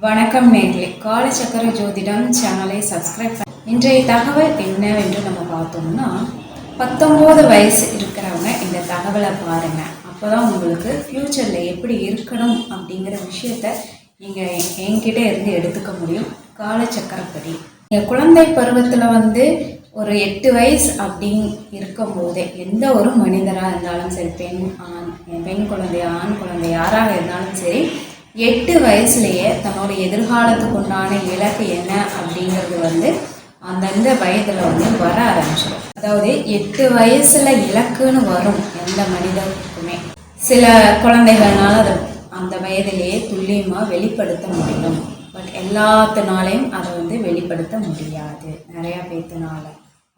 வணக்கம் நேர்களே. கால சக்கர ஜோதிடம் சேனலை சப்ஸ்கிரைப் இன்றைய தகவல் என்னவென்று நம்ம பார்த்தோம்னா பத்தொம்போது வயசு இருக்கிறவங்க இந்த தகவலை பாருங்க. அப்போதான் உங்களுக்கு ஃப்யூச்சரில் எப்படி இருக்கணும் அப்படிங்கிற விஷயத்த நீங்கள் என்கிட்ட இருந்து எடுத்துக்க முடியும். காலச்சக்கரப்படி என் குழந்தை பருவத்தில் வந்து ஒரு எட்டு வயசு அப்படின்னு இருக்கும்போதே எந்த ஒரு மனிதராக இருந்தாலும் சரி பெண் ஆண் பெண் குழந்தை ஆண் குழந்தை யாராக இருந்தாலும் சரி எட்டு வயசுலேயே தன்னோட எதிர்காலத்துக்கு உண்டான இலக்கு என்ன அப்படிங்கிறது வந்து அந்தந்த வயதில் வந்து வர ஆரம்பிச்சிடும். அதாவது எட்டு வயசில் இலக்குன்னு வரும் எந்த மனிதனுக்குமே சில குழந்தைகள்னால அது அந்த வயதிலேயே துல்லியமாக வெளிப்படுத்த முடியும். பட் எல்லாத்தினாலையும் அதை வந்து வெளிப்படுத்த முடியாது. நிறையா பேத்தினால.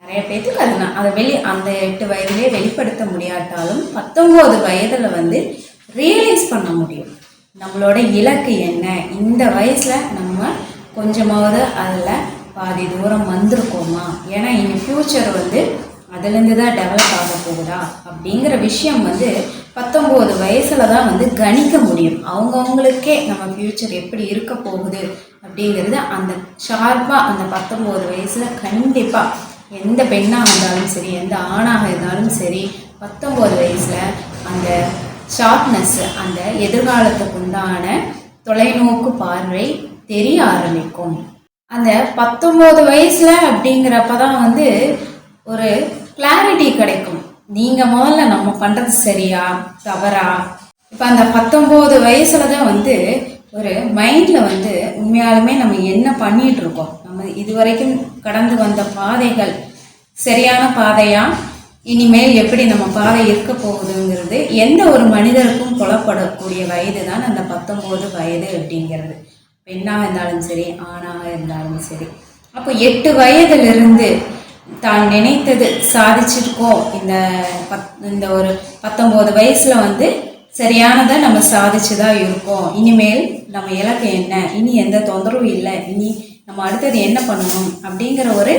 நிறைய பேத்துக்கு அது அதை வெளி அந்த எட்டு வயதிலே வெளிப்படுத்த முடியாட்டாலும் பத்தொம்போது வயதில் வந்து ரியலைஸ் பண்ண முடியும். நம்மளோட இலக்கு என்ன? இந்த வயசில் நம்ம கொஞ்சமாவது அதில் பாதி தூரம் வந்திருக்கோமா? ஏன்னா இனி ஃப்யூச்சர் வந்து அதுலேருந்து தான் டெவலப் ஆக போகுதா? அப்படிங்கிற விஷயம் வந்து பத்தொம்போது வயசில் தான் வந்து கணிக்க முடியும். அவங்கவுங்களுக்கே நம்ம ஃப்யூச்சர் எப்படி இருக்க போகுது அப்படிங்கிறது அந்த ஷார்ப்பாக அந்த பத்தொம்போது வயசில் கண்டிப்பாக எந்த பெண்ணாக இருந்தாலும் சரி எந்த ஆணாக இருந்தாலும் சரி பத்தொம்போது வயசில் அந்த ஷார்ப்னஸ் அந்த எதிர்காலத்துக்கு உண்டான தொலைநோக்கு பார்வை தெரிய ஆரம்பிக்கும். அந்த பத்தொம்போது வயசில் அப்படிங்கிறப்ப தான் வந்து ஒரு கிளாரிட்டி கிடைக்கும். நீங்கள் முதல்ல நம்ம பண்ணுறது சரியா தவறா? இப்போ அந்த பத்தொம்போது வயசில் தான் வந்து ஒரு மைண்டில் வந்து உண்மையாலுமே நம்ம என்ன பண்ணிட்டு இருக்கோம்? நம்ம இதுவரைக்கும் கடந்து வந்த பாதைகள் சரியான பாதையா? இனிமேல் எப்படி நம்ம பாதை இருக்க போகுதுங்கிறது எந்த ஒரு மனிதருக்கும் புலப்படக்கூடிய வயது தான் அந்த பத்தொம்போது வயது அப்படிங்கிறது. பெண்ணாக இருந்தாலும் சரி ஆணாக இருந்தாலும் சரி. அப்போ எட்டு வயதிலிருந்து தான் நினைத்தது சாதிச்சிருக்கோம். இந்த பத் இந்த ஒரு பத்தொம்போது வயசில் வந்து சரியானதை நம்ம சாதிச்சு தான் இருக்கோம். இனிமேல் நம்ம இலக்கு என்ன? இனி எந்த தொந்தரவும் இல்லை. இனி நம்ம அடுத்தது என்ன பண்ணணும்? அப்படிங்கிற ஒரு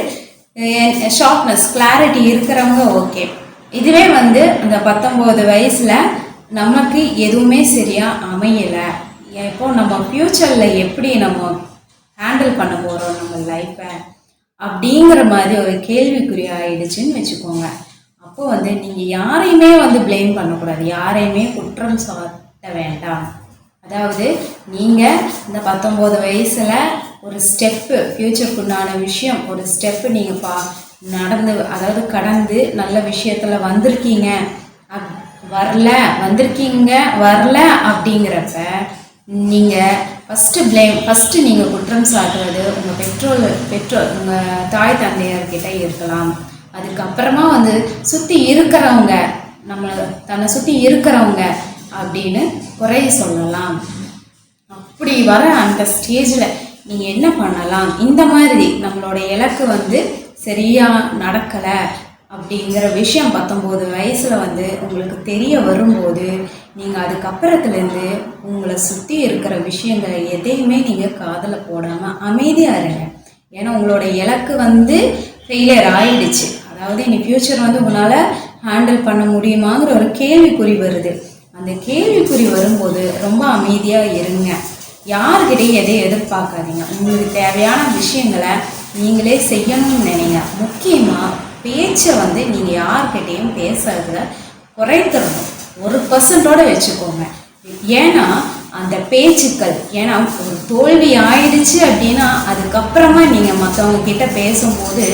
ஷார்ப்னஸ் கிளாரிட்டி இருக்கிறவங்க ஓகே இதுவே வந்து இந்த பத்தொம்போது வயசில் நமக்கு எதுவுமே சரியாக அமையலை. இப்போ நம்ம ஃப்யூச்சரில் எப்படி நம்ம ஹேண்டில் பண்ண போகிறோம் நம்ம லைஃப்பை அப்படிங்கிற மாதிரி ஒரு கேள்விக்குறி ஆயிடுச்சுன்னு வச்சுக்கோங்க. அப்போ வந்து நீங்கள் யாரையுமே வந்து ப்ளேம் பண்ணக்கூடாது. யாரையுமே குற்றம் சாட்ட வேண்டாம். அதாவது நீங்கள் இந்த பத்தொம்போது வயசில் ஒரு ஸ்டெப்பு ஃப்யூச்சருக்குண்டான விஷயம் ஒரு ஸ்டெப்பு நீங்கள் பா நடந்து அதாவது கடந்து நல்ல விஷயத்தில் வந்திருக்கீங்க. அப் வரல வந்திருக்கீங்க வரல அப்படிங்கிறப்ப நீங்கள் ஃபஸ்ட்டு பிளேம் ஃபஸ்ட்டு நீங்கள் குற்றம் சாட்டுறது உங்கள் பெற்றோர் பெற்றோர் உங்கள் தாய் தந்தையர்கிட்ட இருக்கலாம். அதுக்கப்புறமா வந்து சுற்றி இருக்கிறவங்க நம்மளை தன்னை சுற்றி இருக்கிறவங்க அப்படின்னு குறைய சொல்லலாம். அப்படி வர அந்த ஸ்டேஜில் நீங்கள் என்ன பண்ணலாம்? இந்த மாதிரி நம்மளோட இலக்கு வந்து சரியாக நடக்கலை அப்படிங்கிற விஷயம் பத்தொம்போது வயசில் வந்து உங்களுக்கு தெரிய வரும்போது நீங்கள் அதுக்கப்புறத்துலேருந்து உங்களை சுற்றி இருக்கிற விஷயங்களை எதையுமே நீங்கள் காதில் போடாமல் அமைதியாக இருங்க. ஏன்னா உங்களோட இலக்கு வந்து ஃபெயிலியர் ஆயிடுச்சு. அதாவது இனி ஃப்யூச்சர் வந்து உங்களால் ஹேண்டில் பண்ண முடியுமாங்கிற ஒரு கேள்விக்குறி வருது. அந்த கேள்விக்குறி வரும்போது ரொம்ப அமைதியாக இருங்க. யாருக்கிட்டையும் எதையும் எதிர்பார்க்காதீங்க. உங்களுக்கு தேவையான விஷயங்களை நீங்களே செய்யணும்னு நினைங்க. முக்கியமாக பேச்சை வந்து நீங்கள் யார்கிட்டையும் பேசுறதுல குறைத்துடணும் ஒரு பர்சன்டோடு வச்சுக்கோங்க. ஏன்னா அந்த பேச்சுக்கள் ஏன்னா ஒரு தோல்வி ஆயிடுச்சு அப்படின்னா அதுக்கப்புறமா நீங்கள் மற்றவங்க கிட்ட பேசும்போது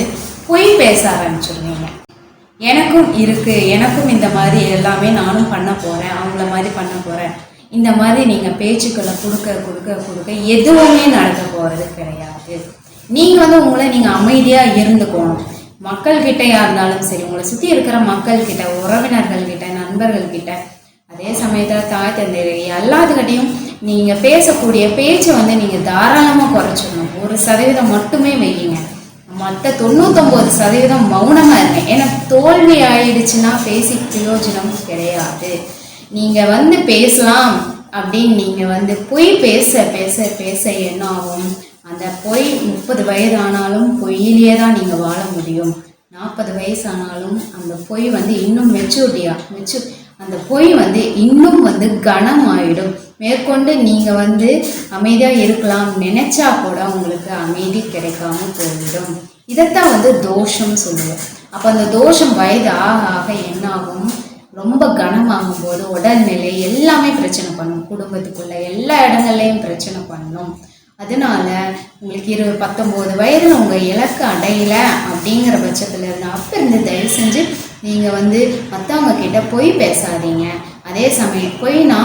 பொய் பேச ஆரம்பிச்சிருவீங்க. எனக்கும் இருக்குது எனக்கும் இந்த மாதிரி எல்லாமே நானும் பண்ண போகிறேன் அவங்கள மாதிரி பண்ண போகிறேன் இந்த மாதிரி நீங்கள் பேச்சுக்களை கொடுக்க கொடுக்க கொடுக்க எதுவுமே நடக்க போகிறது கிடையாது. நீங்கள் வந்து உங்களை நீங்கள் அமைதியாக இருந்துக்கணும். மக்கள்கிட்டயா இருந்தாலும் சரி உங்களை சுற்றி இருக்கிற மக்கள்கிட்ட உறவினர்கள்கிட்ட உறவினர்கள் அதே சமயத்தில் தாய் தந்தை எல்லாத்துக்கிட்டையும் நீங்கள் பேசக்கூடிய பேச்சை வந்து நீங்கள் தாராளமாக குறைச்சிடணும் ஒரு சதவீதம் மட்டுமே வையுங்க மற்ற தொண்ணூத்தொம்பது சதவீதம் மௌனமாக இருங்க. ஏன்னா தோல்வி ஆயிடுச்சுன்னா பேசி பிரயோஜனம் கிடையாது. நீங்கள் வந்து பேசலாம் அப்படின்னு நீங்கள் வந்து பொய் பேச பேச பேச என்ன ஆகும்? அந்த பொய் முப்பது வயது ஆனாலும் பொய்யிலேயே தான் நீங்கள் வாழ முடியும். நாற்பது வயசு ஆனாலும் அந்த பொய் வந்து இன்னும் மெச்சூரிட்டியாக மெச்சூ அந்த பொய் வந்து இன்னும் வந்து கனமாயிடும். மேற்கொண்டு நீங்கள் வந்து அமைதியாக இருக்கலாம். நினைச்சா கூட உங்களுக்கு அமைதி கிடைக்காம போயிடும். இதைத்தான் வந்து தோஷம் சொல்லுவோம். அப்போ அந்த தோஷம் வயது ஆக ஆக என்னாகும்? ரொம்ப கனமாகும் போது உடல்நிலை எல்லாமே பிரச்சனை பண்ணும். குடும்பத்துக்குள்ள எல்லா இடங்கள்லையும் பிரச்சனை பண்ணும். அதனால உங்களுக்கு இருபது பத்தொம்போது வயதில் உங்கள் இலக்கு அடையலை அப்படிங்கிற பட்சத்தில் இருந்து அப்போ இருந்து தயவு செஞ்சு நீங்கள் வந்து மற்றவங்க கிட்ட போய் பேசாதீங்க. அதே சமயம் பொய்னா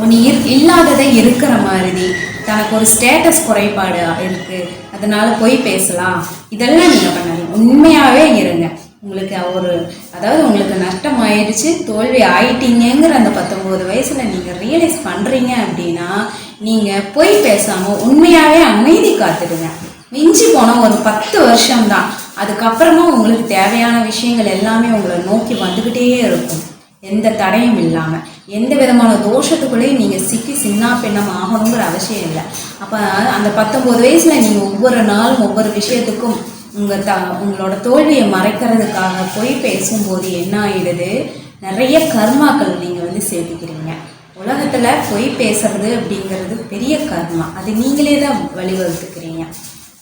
ஒன்று இர் இல்லாததை இருக்கிற மாதிரி தனக்கு ஒரு ஸ்டேட்டஸ் குறைபாடு இருக்கு. அதனால போய் பேசலாம். இதெல்லாம் நீங்கள் பண்ணாதீங்க. உண்மையாகவே இருங்க. உங்களுக்கு ஒரு அதாவது உங்களுக்கு நஷ்டம் ஆயிடுச்சு தோல்வி ஆயிட்டீங்கங்கிற அந்த பத்தொம்போது வயசில் நீங்கள் ரியலைஸ் பண்ணுறீங்க அப்படின்னா நீங்கள் பொய் பேசாமல் உண்மையாகவே அமைதி காத்துடுங்க. மிஞ்சி போனால் ஒரு பத்து வருஷம்தான். அதுக்கப்புறமா உங்களுக்கு தேவையான விஷயங்கள் எல்லாமே உங்களை நோக்கி வந்துக்கிட்டே இருக்கும். எந்த தடையும் இல்லாமல் எந்த விதமான தோஷத்துக்குள்ளேயும் நீங்கள் சிக்கி சின்ன பெண்ணம் ஆகணுங்கிற அவசியம் இல்லை. அப்போ அந்த பத்தொம்போது வயசில் நீங்கள் ஒவ்வொரு நாளும் ஒவ்வொரு விஷயத்துக்கும் உங்கள் த உங்களோட தோல்வியை மறைக்கிறதுக்காக போய் பேசும்போது என்ன ஆயிடுது? நிறைய கர்மாக்கள் நீங்கள் வந்து சேர்த்துக்கிறீங்க உலகத்தில் பொய் பேசுறது அப்படிங்கிறது பெரிய கர்மா. அது நீங்களே தான் வழிவகுத்துக்கிறீங்க.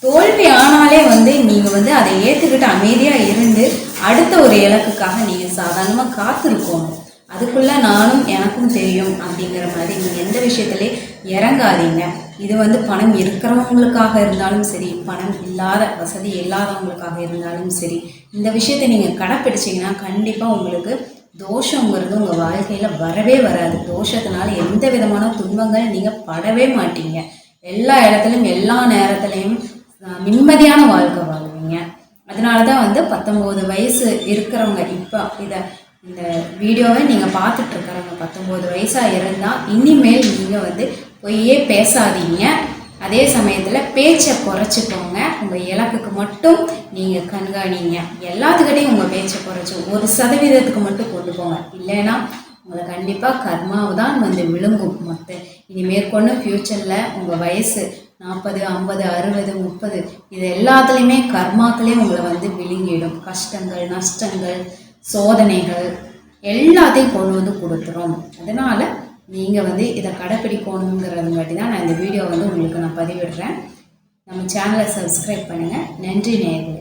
தோல்வி ஆனாலே வந்து நீங்கள் வந்து அதை ஏற்றுக்கிட்டு அமைதியாக இருந்து அடுத்த ஒரு இலக்குக்காக நீங்கள் சாதாரணமாக காத்திருக்கணும் அதுக்குள்ளே நானும் எனக்கும் தெரியும் அப்படிங்கிற மாதிரி நீங்கள் எந்த விஷயத்துலே இறங்காதீங்க. இது வந்து பணம் இருக்கிறவங்களுக்காக இருந்தாலும் சரி பணம் இல்லாத வசதி இல்லாதவங்களுக்காக இருந்தாலும் சரி இந்த விஷயத்தை நீங்கள் கடைப்பிடிச்சிங்கன்னா கண்டிப்பாக உங்களுக்கு தோஷங்கிறது உங்கள் வாழ்க்கையில் வரவே வராது. தோஷத்தினால எந்த விதமான துன்பங்கள் நீங்கள் படவே மாட்டீங்க. எல்லா இடத்துலையும் எல்லா நேரத்துலையும் நிம்மதியான வாழ்க்கை வாழ்வீங்க. அதனால தான் வந்து பத்தொம்போது வயசு இருக்கிறவங்க இப்போ இதை இந்த வீடியோவை நீங்கள் பார்த்துட்டு இருக்கிறவங்க பத்தொம்போது வயசாக இருந்தால் இனிமேல் நீங்கள் வந்து பொய்யே பேசாதீங்க. அதே சமயத்தில் பேச்சை குறைச்சிக்கோங்க. உங்கள் இலக்குக்கு மட்டும் நீங்கள் கண்காணிங்க. எல்லாத்துக்கிட்டையும் உங்கள் பேச்சை குறைச்சி ஒரு சதவீதத்துக்கு மட்டும் கொண்டு போங்க. இல்லைன்னா உங்களை கண்டிப்பாக கர்மாவை தான் வந்து விழுங்கும் மொத்த. இனி மேற்கொண்டு ஃப்யூச்சரில் உங்கள் வயசு நாற்பது ஐம்பது அறுபது முப்பது இது எல்லாத்துலேயுமே கர்மாக்களே உங்களை வந்து விழுங்கிடும். கஷ்டங்கள் நஷ்டங்கள் சோதனைகள் எல்லாத்தையும் கொண்டு வந்து கொடுத்துரும். அதனால் நீங்கள் வந்து இதை கடைப்பிடிக்கணுங்கிறதுங்காட்டி தான் நான் இந்த வீடியோ வந்து உங்களுக்கு நான் பதிவிடுறேன். நம்ம சேனலை சப்ஸ்கிரைப் பண்ணுங்கள் நன்றி நேயர்களே.